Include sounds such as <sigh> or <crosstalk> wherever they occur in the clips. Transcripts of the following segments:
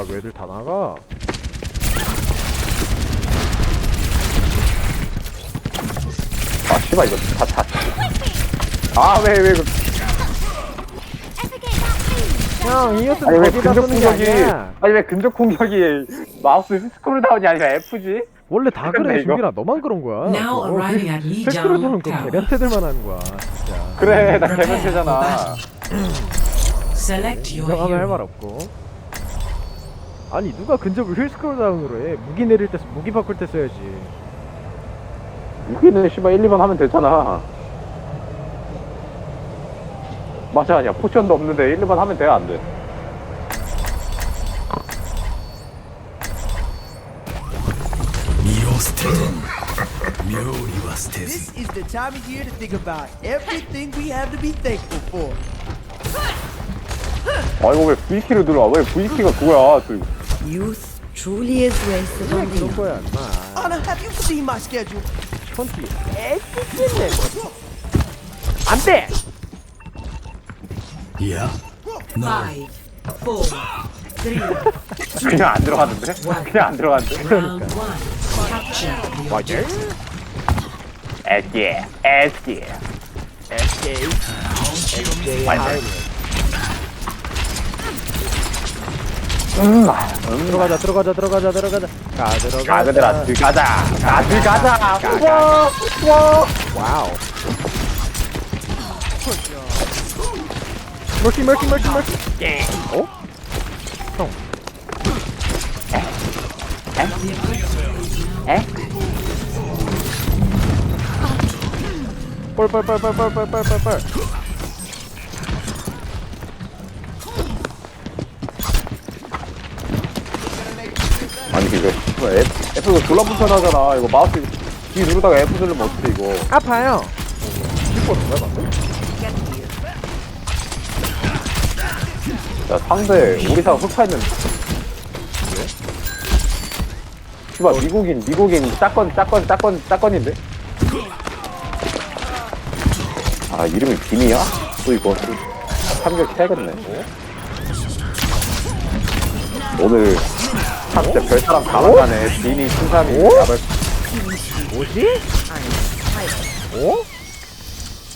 아 왜들 다 나가? 아 씨발 이거 다 다 아 왜왜 그형 이것은 아니 왜 거기다 근접 쓰는 게 공격이 아니야. 아니 왜 근접 공격이 마우스 스크롤 다운이 아니라 F지? 원래 다 근데 그래 이거- 준비라 너만 그런 거야. Now 어, arriving at Yi 헬스로는 Jiang 그 Tower. 개변태들만 하는 거야. 진짜. 그래 나 Prepare for 개변태잖아 battle. Select your 인정하면 할 hero. 말 없고. 아니 누가 근접을 휠 스크롤 다운으로 해? 무기 내릴 때 쓰- 무기 바꿀 때 써야지. 여기는 씨발 1, 2번 하면 되잖아. 맞아 아니야. 포션도 없는데 1, 2번 하면 돼 안돼? This is the time of year to think about everything we have to be thankful for. 아 이거 왜 V키를 눌러 왜 V키가 그거야? 또 Youth truly is wasted on the 그런 young. 거야 인마. Anna, have you seen my schedule? 천티. 안돼. Five, four, three, 그냥 안 들어갔는데? 그냥 안 들어갔는데? round one. Capture the 맞아. 에스키 에스키 음, 아, 음, 들어가자 들어가자 들어가자 들어가자. 가 들어가자. 가그들아 들어가자 가 들어가자 우와 우와 와우. 멀티 멀티 멀티 멀티. 어? 형. 에? 뻘뻘뻘뻘뻘뻘뻘뻘. 이거 씨발 F, F가 졸라 불편하잖아 이거 마우스 뒤 누르다가 F 누르면 어떡해 이거 아파요. 거야 방금? 야 상대 우리 사가 흑파했는데 왜? 씨발 미국인 미국인 짝건 짝건 짝건 짝건인데? 아 이름이 빈이야? 또 이거 또 참격 해야겠네 오늘 진짜 별 사람 다 만나네 빈이 춘삼이 야발 뭐지? 어?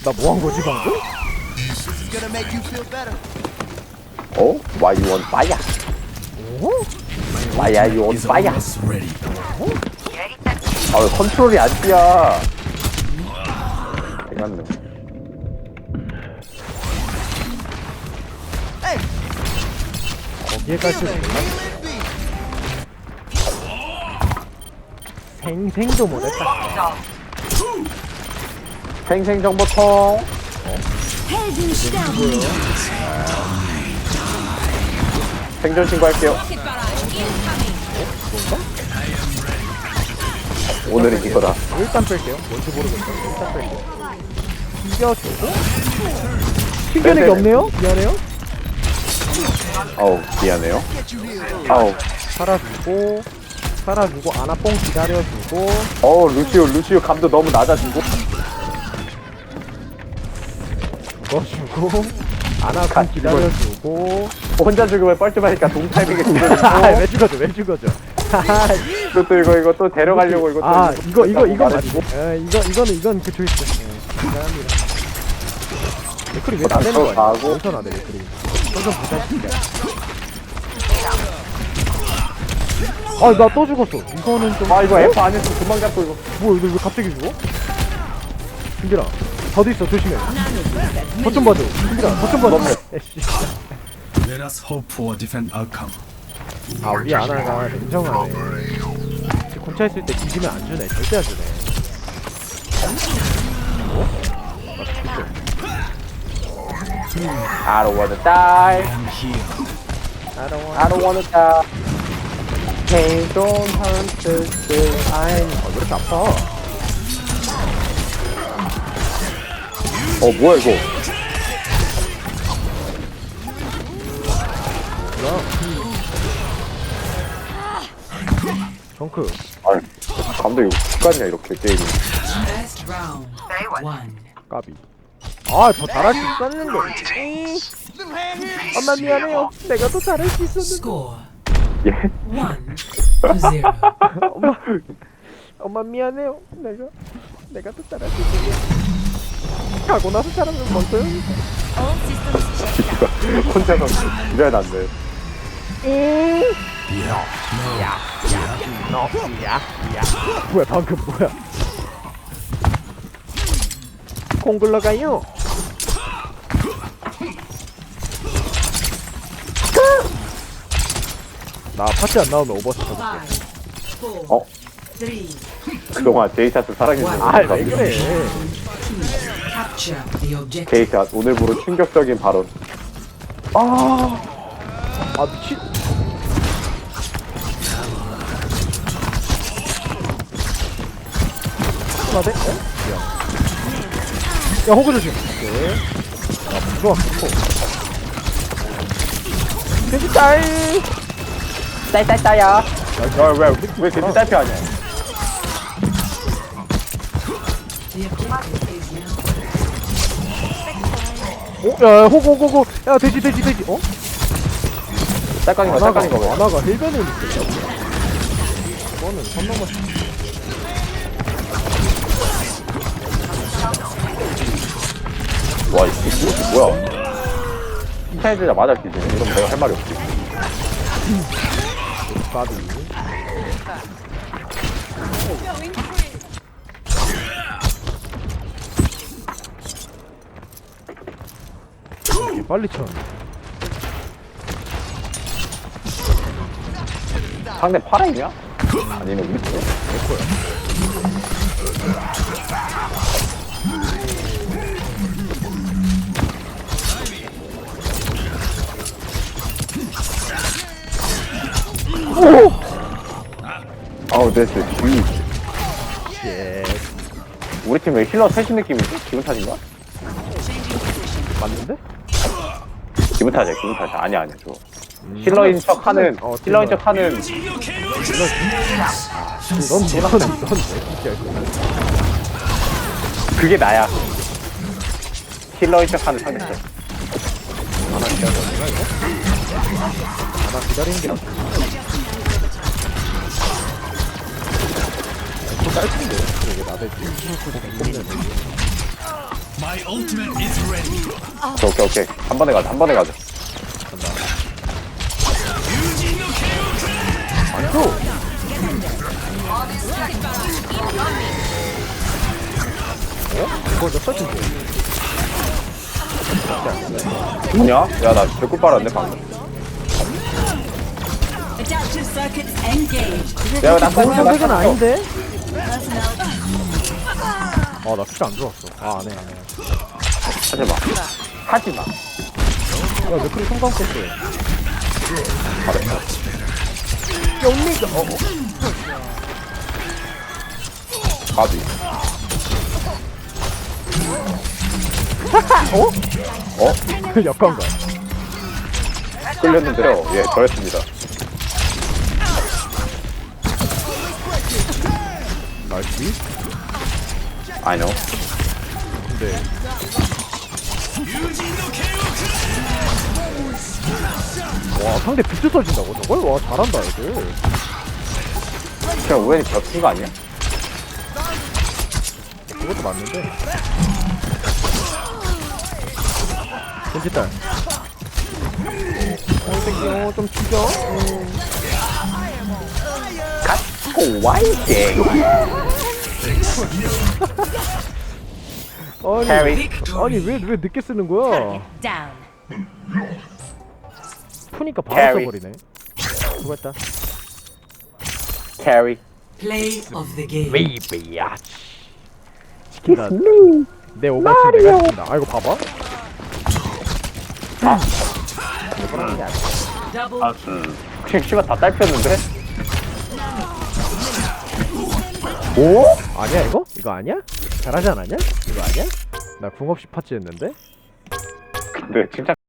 나 뭐 한 거지 방금? 어? Why you on fire? 어? Why are you on fire? 아 왜 컨트롤이 안 뛰야 생각네 Hey, 거기에 갈 줄은 몰랐어. 생생도 못했다. 생생정보통 생존 신고할게요 오늘은 이거다 일단 뺄게요. 뭔지 모르겠어. 일단 뺄게요. 튕겨주고. 튕겨내기 없네요? 미안해요. 어우 미안해요 you here. 아우 살아주고. 살아주고 아나뽕 기다려주고. 어우 루시오 루시오 감도 너무 낮아지고 죽어주고. 아나뽕 기다려주고. 혼자 죽으면 뻘쭘하니까 동타이밍에 <laughs> 아, 왜 죽어줘? 왜 죽어줘? <laughs> 이것도 이거 이거 또 데려가려고 이거 또아 이거 이거 이거? 말해주고. 에 이거 이거는 이건 그 초이스. 예, 감사합니다. 레클이 왜 어, 나대는 나도 거야? 가고. 엄청 나대 레클이. 점점 부자시켜. 아 나 또 죽었어. 이거는 좀. 아 이거 F 안 했으면 금방 잡고 이거 뭐야 이거 왜 갑자기 죽어? 준비라. 저도 있어 조심해. 버튼 봐줘. 준비라. 버튼 봐줘. <laughs> 에씨. Let us hope for a different outcome. 아 우리 아나가 냉정하네. 곤차 있을 때 뒤지면 안 주네. 절대 안 주네. I don't wanna die I'm here. I don't want. I don't wanna die Hey don't hurt the I'm 아왜 이렇게 아파? 어 뭐야 이거 정크. 아니 감독 이거 죽겠냐 이렇게 게임이 Best round. One. 까비. 아, 더 잘할 수 있었는데. 에이. 엄마 미안해요. 내가 더 잘할 수 있었는데. Score. 예? One to zero. 엄마 엄마 미안해요 내가 내가 또 잘할게요 가고 나서 잘하면 먼저 혼자서 이래 났네. 뭐야 방금 뭐야 공 굴러가요 나 파티 안 나오면 Five, four, 어? 그동안 제이샷을 사랑해주는 아왜 그래 Capture the objective. 제이샷 오늘부로 충격적인 발언. 아, 아 미친 하나 돼? 어? 미안 야 호그 조심 오케이 야 좋아 좋고 돼지 딸 야, 왜, 왜 괜히 딸피하냐? 어? 야 호그 호그 호그 야 돼지 돼지 돼지 어? 짤깡인가, 아나가 짤깡인가 왜? 아나가 힐변을 있겠다 이거는 선 넘었어 와, 이게 뭐야? 칭찬해주자 맞아, 기지. 이러면 내가 할 말이 없지. 바비 이렇게 빨리 쳐 상대 파라이냐? 아니면 우리 거? 아우, 됐어. 쥐. 예 우리 팀 왜 힐러 셋인 느낌이지? 기분 탓인가? 맞는데? 기분 탓이야, 기분 탓이야. 아니야, 아니야, 저거. 힐러인 척 하는, 어, 힐러인 척 하는, 넌 너는 넌 진짜 그게 나야. 힐러인 척 하는 상대. 하나 기다리는 게 낫다 짧은데 이게 나대지 My ultimate is ready. 오케이, 오케이, 오케이. 한 번에 가자, 한 번에 가자. 안줘 어? 이거 몇 살인데? 뭐냐? 야, 나 개꿀 빨았네, 방금. Adaptive circuits engaged. 야, 나 좋은 나나 아닌데? 아나 진짜 안 좋았어 아 안 해 안 해 하지 마. 하지 마. 야 맥크리 성공 깼어 잘했어. 영미가 어? 가비. 어? 어? <laughs> 역광가 끌렸는데요. 예, 저였습니다. 날씨? 아니요. 근데 와 상대 비트 써진다고 저걸? 와 잘한다 애들 그냥 우연히 겹친 거 아니야? 그것도 맞는데 어 새끼 어좀 튀겨 오, 와이게. <laughs> 아니. 아니 왜 왜 늦게 쓰는 거야 Down. 푸니까 바로 캐리. 써버리네 수고했다 캐리. Play of the game. 베이비야 시킨다 내 오버치 내가 시킨다 아 이거 봐봐 Double 음. 시간 다 딸폈는데? 오? 아니야 이거? 이거 아니야? 잘하지 않았냐? 이거 아니야? 나 궁 없이 파츠 했는데? 근데 진짜